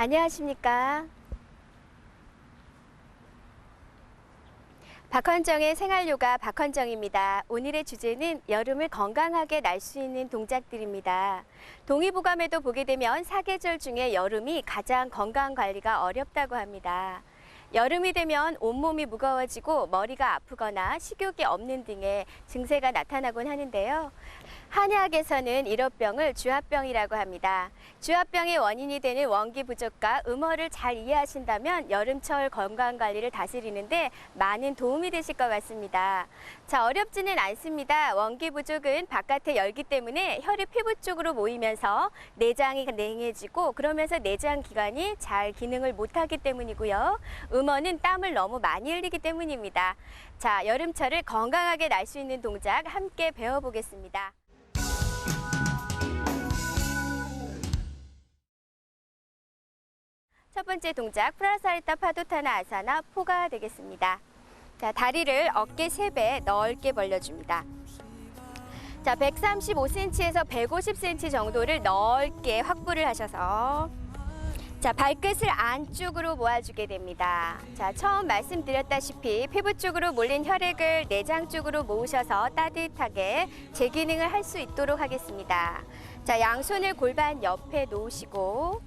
안녕하십니까. 박헌정의 생활요가 박헌정입니다. 오늘의 주제는 여름을 건강하게 날 수 있는 동작들입니다. 동의보감에도 보게 되면 사계절 중에 여름이 가장 건강 관리가 어렵다고 합니다. 여름이 되면 온몸이 무거워지고 머리가 아프거나 식욕이 없는 등의 증세가 나타나곤 하는데요. 한의학에서는 이런 병을 주합병이라고 합니다. 주합병의 원인이 되는 원기 부족과 음어를 잘 이해하신다면 여름철 건강 관리를 다스리는데 많은 도움이 되실 것 같습니다. 자, 어렵지는 않습니다. 원기 부족은 바깥의 열기 때문에 혈이 피부 쪽으로 모이면서 내장이 냉해지고 그러면서 내장 기관이 잘 기능을 못하기 때문이고요. 음어는 땀을 너무 많이 흘리기 때문입니다. 자, 여름철을 건강하게 날 수 있는 동작 함께 배워보겠습니다. 첫 번째 동작 프라사리타 파도타나 아사나 포가 되겠습니다. 자, 다리를 어깨 세배 넓게 벌려줍니다. 자, 135cm에서 150cm 정도를 넓게 확보를 하셔서 자, 발끝을 안쪽으로 모아주게 됩니다. 자, 처음 말씀드렸다시피 피부 쪽으로 몰린 혈액을 내장 쪽으로 모으셔서 따뜻하게 재기능을 할 수 있도록 하겠습니다. 자, 양손을 골반 옆에 놓으시고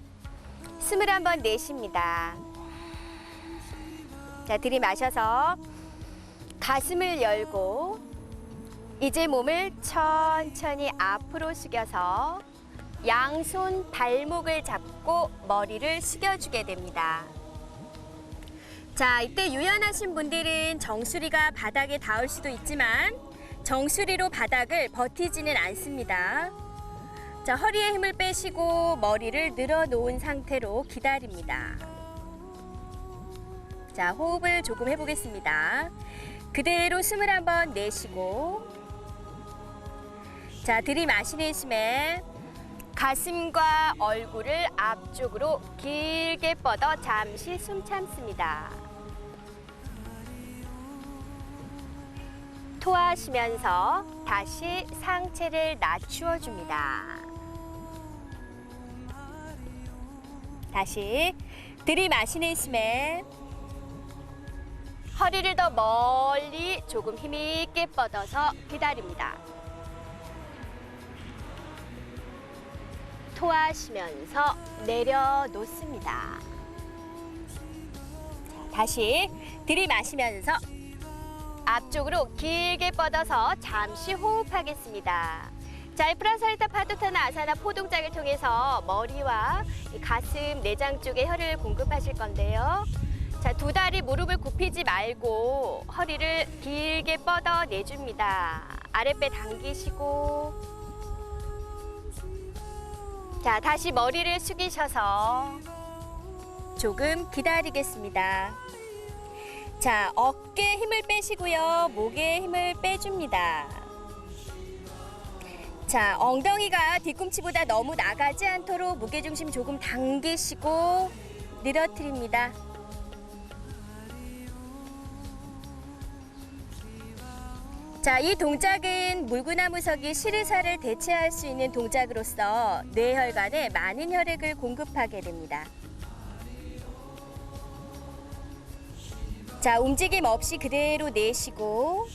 숨을 한번 내쉽니다. 자, 들이마셔서 가슴을 열고 이제 몸을 천천히 앞으로 숙여서 양손 발목을 잡고 머리를 숙여주게 됩니다. 자, 이때 유연하신 분들은 정수리가 바닥에 닿을 수도 있지만 정수리로 바닥을 버티지는 않습니다. 자, 허리에 힘을 빼시고 머리를 늘어놓은 상태로 기다립니다. 자, 호흡을 조금 해보겠습니다. 그대로 숨을 한번 내쉬고 자, 들이마시는 숨에 가슴과 얼굴을 앞쪽으로 길게 뻗어 잠시 숨 참습니다. 토하시면서 다시 상체를 낮추어 줍니다. 다시 들이마시는 숨에 허리를 더 멀리 조금 힘있게 뻗어서 기다립니다. 토하시면서 내려놓습니다. 자, 다시 들이마시면서 앞쪽으로 길게 뻗어서 잠시 호흡하겠습니다. 자, 이 프라 사리타 파도타나 아사나 포 동작을 통해서 머리와 이 가슴, 내장 쪽에 혈을 공급하실 건데요. 자, 두 다리 무릎을 굽히지 말고 허리를 길게 뻗어 내줍니다. 아랫배 당기시고 자, 다시 머리를 숙이셔서 조금 기다리겠습니다. 자, 어깨에 힘을 빼시고요. 목에 힘을 빼줍니다. 자, 엉덩이가 뒤꿈치보다 너무 나가지 않도록 무게중심 조금 당기시고 늘어뜨립니다. 자, 이 동작은 물구나무석이 실의사를 대체할 수 있는 동작으로서 뇌혈관에 많은 혈액을 공급하게 됩니다. 자, 움직임 없이 그대로 내쉬고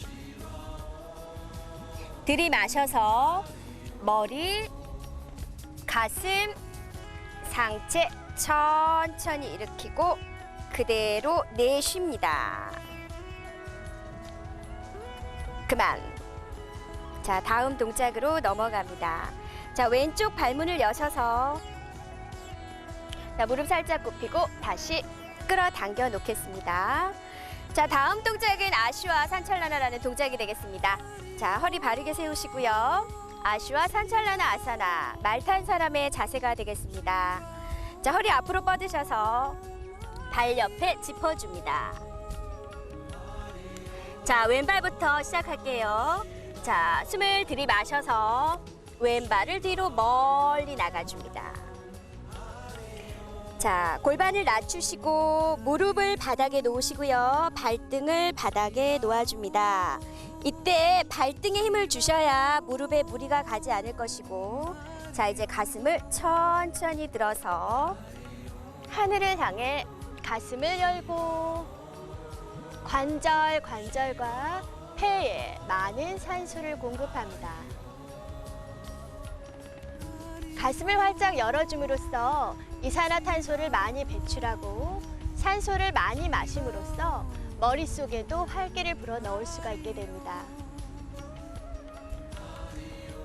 들이마셔서 머리, 가슴, 상체 천천히 일으키고 그대로 내쉽니다. 그만. 자, 다음 동작으로 넘어갑니다. 자, 왼쪽 발문을 여셔서 자, 무릎 살짝 굽히고 다시 끌어당겨 놓겠습니다. 자, 다음 동작은 아쉬와 산찰라나라는 동작이 되겠습니다. 자, 허리 바르게 세우시고요. 아쉬와 산찰라나 아사나, 말탄 사람의 자세가 되겠습니다. 자, 허리 앞으로 뻗으셔서 발 옆에 짚어줍니다. 자, 왼발부터 시작할게요. 자, 숨을 들이마셔서 왼발을 뒤로 멀리 나가줍니다. 자, 골반을 낮추시고 무릎을 바닥에 놓으시고요. 발등을 바닥에 놓아줍니다. 이때 발등에 힘을 주셔야 무릎에 무리가 가지 않을 것이고 자, 이제 가슴을 천천히 들어서 하늘을 향해 가슴을 열고 관절 관절과 폐에 많은 산소를 공급합니다. 가슴을 활짝 열어줌으로써 이산화탄소를 많이 배출하고 산소를 많이 마심으로써 머릿속에도 활기를 불어넣을 수가 있게 됩니다.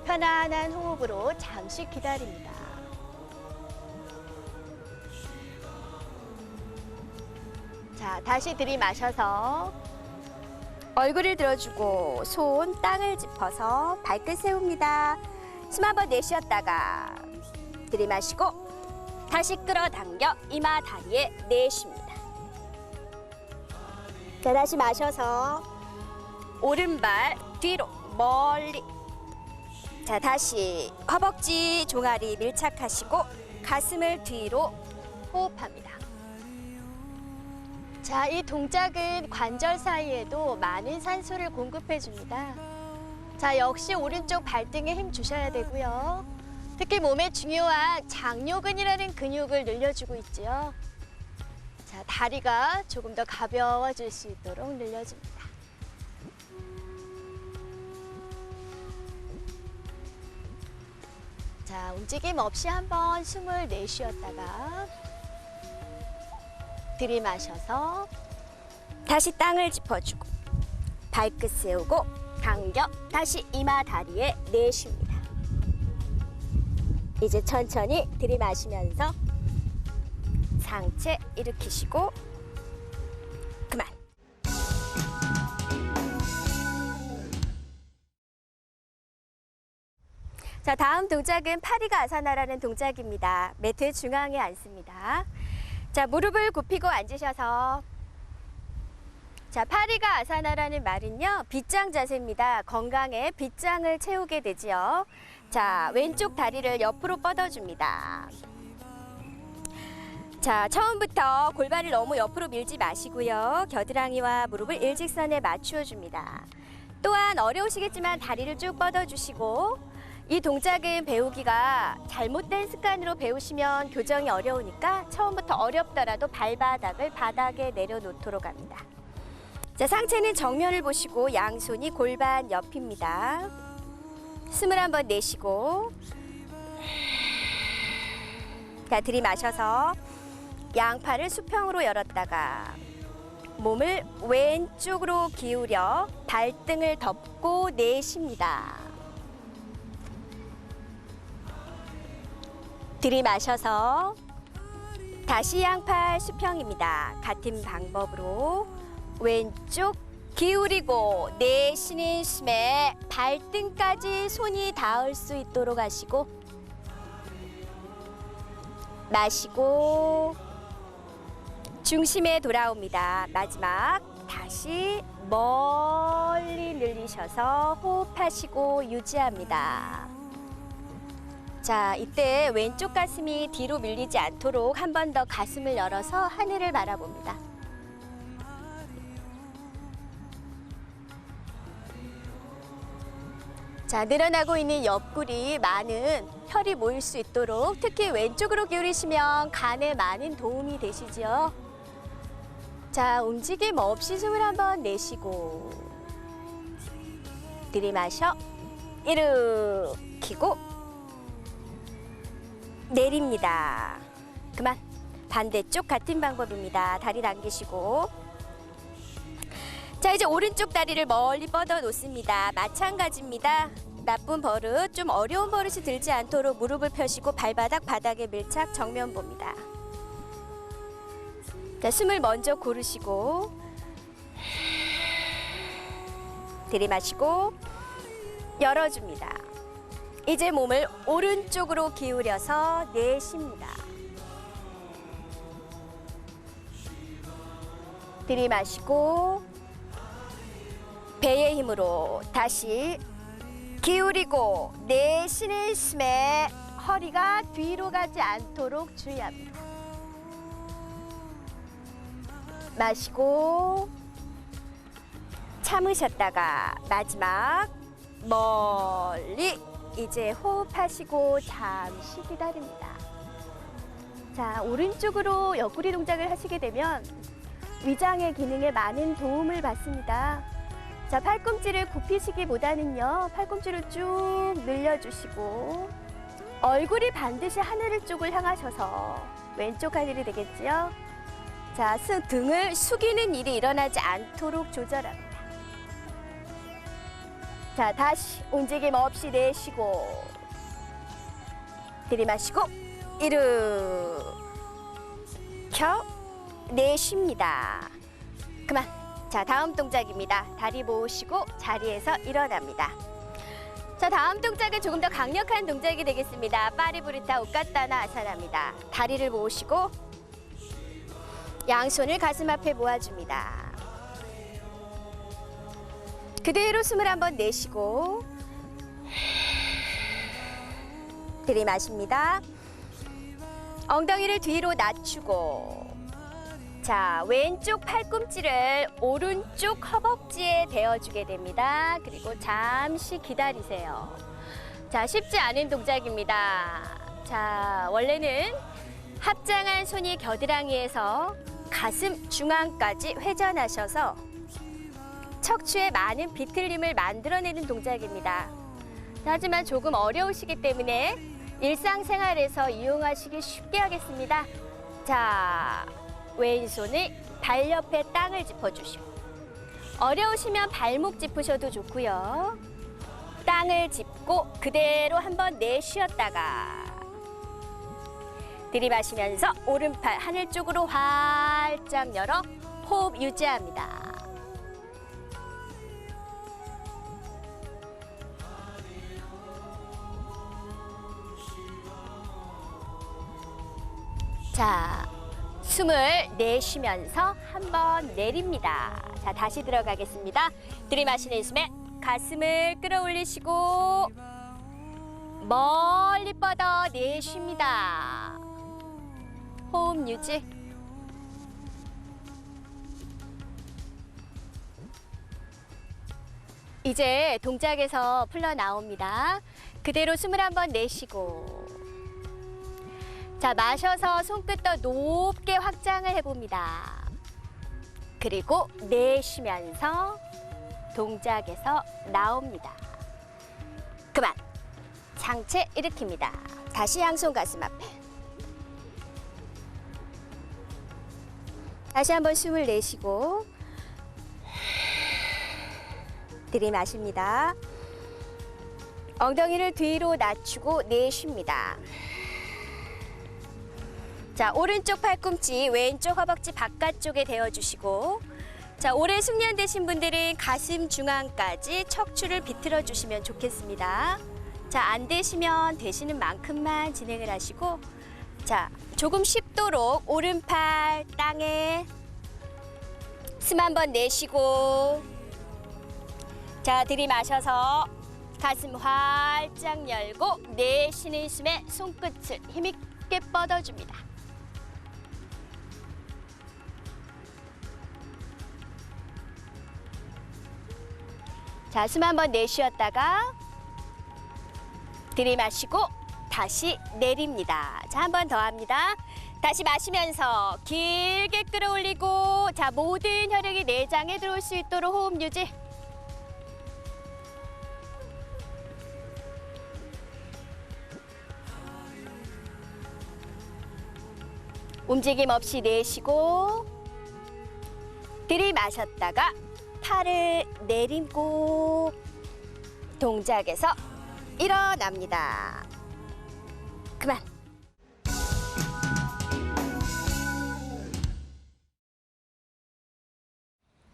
편안한 호흡으로 잠시 기다립니다. 자, 다시 들이마셔서 얼굴을 들어주고 손 땅을 짚어서 발끝 세웁니다. 숨 한번 내쉬었다가 들이마시고 다시 끌어당겨 이마 다리에 내쉽니다. 자, 다시 마셔서 오른발 뒤로 멀리 자, 다시 허벅지 종아리 밀착하시고 가슴을 뒤로 호흡합니다. 자, 이 동작은 관절 사이에도 많은 산소를 공급해 줍니다. 자, 역시 오른쪽 발등에 힘 주셔야 되고요. 특히 몸에 중요한 장요근이라는 근육을 늘려주고 있지요. 자, 다리가 조금 더 가벼워질 수 있도록 늘려줍니다. 자, 움직임 없이 한번 숨을 내쉬었다가 들이마셔서 다시 땅을 짚어주고 발끝 세우고 당겨 다시 이마 다리에 내쉽니다. 이제 천천히 들이마시면서 상체 일으키시고 그만. 자, 다음 동작은 파리가 아사나라는 동작입니다. 매트 중앙에 앉습니다. 자, 무릎을 굽히고 앉으셔서 자, 파리가 아사나라는 말은요, 빗장 자세입니다. 건강에 빗장을 채우게 되지요. 자, 왼쪽 다리를 옆으로 뻗어줍니다. 자, 처음부터 골반을 너무 옆으로 밀지 마시고요. 겨드랑이와 무릎을 일직선에 맞추어 줍니다. 또한 어려우시겠지만 다리를 쭉 뻗어주시고 이 동작은 배우기가 잘못된 습관으로 배우시면 교정이 어려우니까 처음부터 어렵더라도 발바닥을 바닥에 내려놓도록 합니다. 자, 상체는 정면을 보시고 양손이 골반 옆입니다. 숨을 한번 내쉬고 자, 들이마셔서 양팔을 수평으로 열었다가 몸을 왼쪽으로 기울여 발등을 덮고 내쉽니다. 들이마셔서 다시 양팔 수평입니다. 같은 방법으로 왼쪽 기울이고 내쉬는 숨에 발등까지 손이 닿을 수 있도록 하시고 마시고 중심에 돌아옵니다. 마지막 다시 멀리 늘리셔서 호흡하시고 유지합니다. 자, 이때 왼쪽 가슴이 뒤로 밀리지 않도록 한 번 더 가슴을 열어서 하늘을 바라봅니다. 자, 늘어나고 있는 옆구리 많은 혈이 모일 수 있도록 특히 왼쪽으로 기울이시면 간에 많은 도움이 되시죠. 자, 움직임 없이 숨을 한번 내쉬고 들이마셔 일으키고 내립니다. 그만. 반대쪽 같은 방법입니다. 다리 당기시고. 자, 이제 오른쪽 다리를 멀리 뻗어 놓습니다. 마찬가지입니다. 나쁜 버릇, 좀 어려운 버릇이 들지 않도록 무릎을 펴시고 발바닥 바닥에 밀착 정면 봅니다. 자, 숨을 먼저 고르시고 들이마시고 열어줍니다. 이제 몸을 오른쪽으로 기울여서 내쉽니다. 들이마시고 배의 힘으로 다시 기울이고 내쉬는 숨에 허리가 뒤로 가지 않도록 주의합니다. 마시고 참으셨다가 마지막 멀리 이제 호흡하시고 잠시 기다립니다. 자, 오른쪽으로 옆구리 동작을 하시게 되면 위장의 기능에 많은 도움을 받습니다. 자, 팔꿈치를 굽히시기보다는요, 팔꿈치를 쭉 늘려주시고, 얼굴이 반드시 하늘 쪽을 향하셔서 왼쪽 하늘이 되겠지요. 자, 스, 등을 숙이는 일이 일어나지 않도록 조절합니다. 자, 다시 움직임 없이 내쉬고, 들이마시고, 이르, 켜, 내쉽니다. 그만. 자, 다음 동작입니다. 다리 모으시고 자리에서 일어납니다. 자, 다음 동작은 조금 더 강력한 동작이 되겠습니다. 파리부리타 오카타나 아사나입니다. 다리를 모으시고 양손을 가슴 앞에 모아줍니다. 그대로 숨을 한번 내쉬고 들이마십니다. 엉덩이를 뒤로 낮추고 자 왼쪽 팔꿈치를 오른쪽 허벅지에 대어주게 됩니다. 그리고 잠시 기다리세요. 자 쉽지 않은 동작입니다. 자 원래는 합장한 손이 겨드랑이에서 가슴 중앙까지 회전하셔서 척추에 많은 비틀림을 만들어내는 동작입니다. 하지만 조금 어려우시기 때문에 일상생활에서 이용하시기 쉽게 하겠습니다. 자, 왼손을 발 옆에 땅을 짚어주시고 어려우시면 발목 짚으셔도 좋고요. 땅을 짚고 그대로 한번 내쉬었다가 들이마시면서 오른팔 하늘 쪽으로 활짝 열어 호흡 유지합니다. 자, 숨을 내쉬면서 한번 내립니다. 자, 다시 들어가겠습니다. 들이마시는 숨에 가슴을 끌어올리시고 멀리 뻗어 내쉽니다. 유지. 이제 동작에서 풀러 나옵니다. 그대로 숨을 한번 내쉬고 자, 마셔서 손끝도 높게 확장을 해봅니다. 그리고 내쉬면서 동작에서 나옵니다. 그만. 상체 일으킵니다. 다시 양손 가슴 앞에. 다시 한번 숨을 내쉬고 들이마십니다. 엉덩이를 뒤로 낮추고 내쉽니다. 자, 오른쪽 팔꿈치, 왼쪽 허벅지 바깥쪽에 대어주시고, 자, 오래 숙련되신 분들은 가슴 중앙까지 척추를 비틀어 주시면 좋겠습니다. 자, 안 되시면 되시는 만큼만 진행을 하시고, 자, 조금 쉽도록 오른팔 땅에 숨 한번 내쉬고, 자, 들이마셔서 가슴 활짝 열고, 내쉬는 숨에 손끝을 힘있게 뻗어줍니다. 자, 숨 한번 내쉬었다가 들이마시고 다시 내립니다. 자, 한 번 더 합니다. 다시 마시면서 길게 끌어올리고 자, 모든 혈액이 내장에 들어올 수 있도록 호흡 유지. 움직임 없이 내쉬고 들이마셨다가 팔을 내리고 동작에서 일어납니다.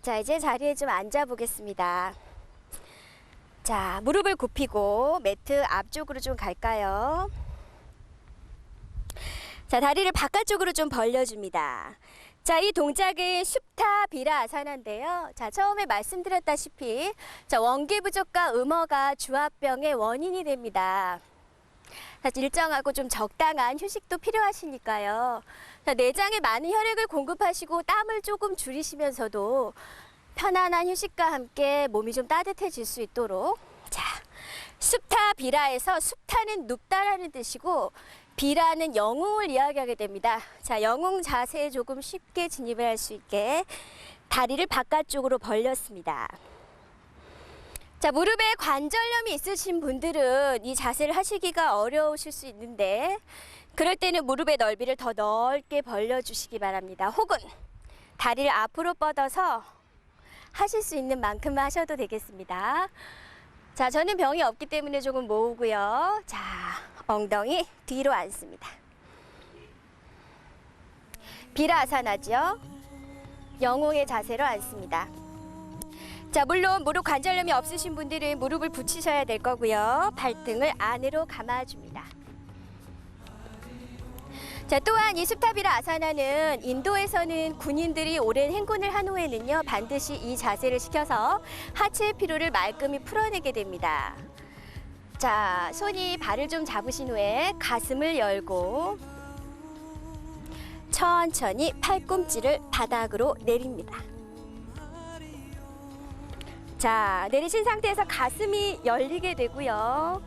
자, 이제 자리에 좀 앉아 보겠습니다. 자, 무릎을 굽히고 매트 앞쪽으로 좀 갈까요? 자, 다리를 바깥쪽으로 좀 벌려줍니다. 자, 이 동작은 슈타 비라 아사나인데요. 자, 처음에 말씀드렸다시피 자, 원기 부족과 음어가 주압병의 원인이 됩니다. 자, 일정하고 좀 적당한 휴식도 필요하시니까요. 자, 내장에 많은 혈액을 공급하시고 땀을 조금 줄이시면서도 편안한 휴식과 함께 몸이 좀 따뜻해질 수 있도록 자, 숲타 비라에서 숲타는 눕다라는 뜻이고 비라는 영웅을 이야기하게 됩니다. 자, 영웅 자세에 조금 쉽게 진입을 할 수 있게 다리를 바깥쪽으로 벌렸습니다. 자, 무릎에 관절염이 있으신 분들은 이 자세를 하시기가 어려우실 수 있는데 그럴 때는 무릎의 넓이를 더 넓게 벌려주시기 바랍니다. 혹은 다리를 앞으로 뻗어서 하실 수 있는 만큼만 하셔도 되겠습니다. 자, 저는 병이 없기 때문에 조금 모으고요. 자, 엉덩이 뒤로 앉습니다. 비라아사나죠? 영웅의 자세로 앉습니다. 자, 물론 무릎 관절염이 없으신 분들은 무릎을 붙이셔야 될 거고요. 발등을 안으로 감아줍니다. 자, 또한 이 스타비라 아사나는 인도에서는 군인들이 오랜 행군을 한 후에는요, 반드시 이 자세를 시켜서 하체의 피로를 말끔히 풀어내게 됩니다. 자, 손이 발을 좀 잡으신 후에 가슴을 열고 천천히 팔꿈치를 바닥으로 내립니다. 자, 내리신 상태에서 가슴이 열리게 되고요.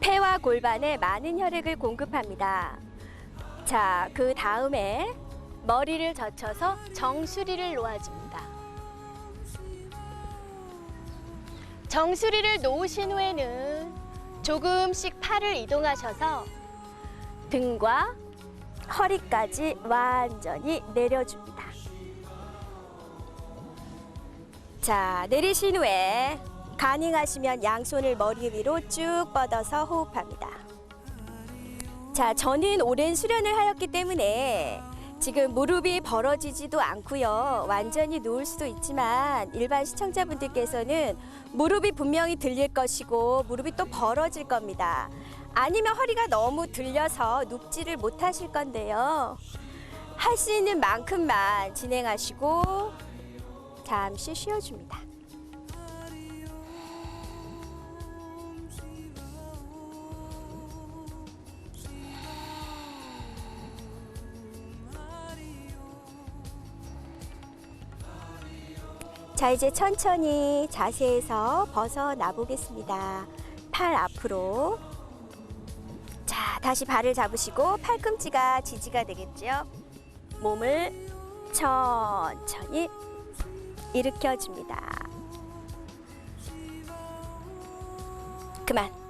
폐와 골반에 많은 혈액을 공급합니다. 자, 그 다음에 머리를 젖혀서 정수리를 놓아줍니다. 정수리를 놓으신 후에는 조금씩 팔을 이동하셔서 등과 허리까지 완전히 내려줍니다. 자, 내리신 후에 가능하시면 양손을 머리 위로 쭉 뻗어서 호흡합니다. 자, 저는 오랜 수련을 하였기 때문에 지금 무릎이 벌어지지도 않고요. 완전히 누울 수도 있지만 일반 시청자분들께서는 무릎이 분명히 들릴 것이고 무릎이 또 벌어질 겁니다. 아니면 허리가 너무 들려서 눕지를 못하실 건데요. 할 수 있는 만큼만 진행하시고 잠시 쉬어줍니다. 자, 이제 천천히 자세에서 벗어나 보겠습니다. 팔 앞으로. 자, 다시 발을 잡으시고 팔꿈치가 지지가 되겠죠? 몸을 천천히 일으켜 줍니다. 그만.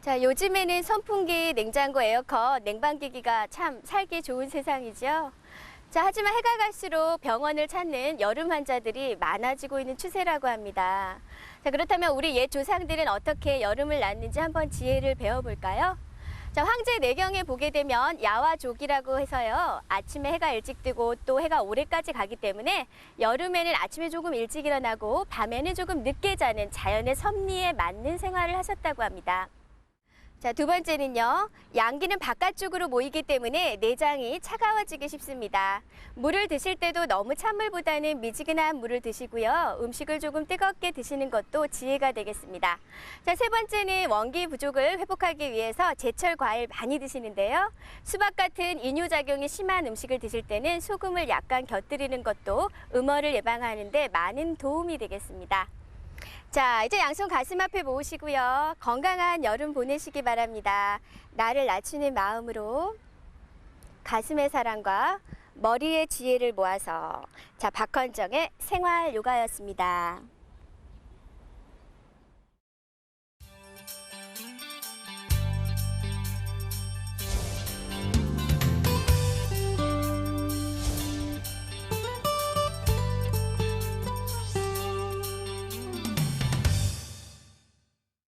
자, 요즘에는 선풍기, 냉장고, 에어컨, 냉방기기가 참 살기 좋은 세상이죠. 자, 하지만 해가 갈수록 병원을 찾는 여름 환자들이 많아지고 있는 추세라고 합니다. 자, 그렇다면 우리 옛 조상들은 어떻게 여름을 났는지 한번 지혜를 배워볼까요? 자, 황제 내경에 보게 되면 야화족이라고 해서요. 아침에 해가 일찍 뜨고 또 해가 오래까지 가기 때문에 여름에는 아침에 조금 일찍 일어나고 밤에는 조금 늦게 자는 자연의 섭리에 맞는 생활을 하셨다고 합니다. 자, 두 번째는요. 양기는 바깥쪽으로 모이기 때문에 내장이 차가워지기 쉽습니다. 물을 드실 때도 너무 찬물보다는 미지근한 물을 드시고요. 음식을 조금 뜨겁게 드시는 것도 지혜가 되겠습니다. 자, 세 번째는 원기 부족을 회복하기 위해서 제철 과일 많이 드시는데요. 수박 같은 이뇨 작용이 심한 음식을 드실 때는 소금을 약간 곁들이는 것도 음어를 예방하는 데 많은 도움이 되겠습니다. 자, 이제 양손 가슴 앞에 모으시고요. 건강한 여름 보내시기 바랍니다. 나를 낮추는 마음으로 가슴의 사랑과 머리의 지혜를 모아서 자, 박헌정의 생활 요가였습니다.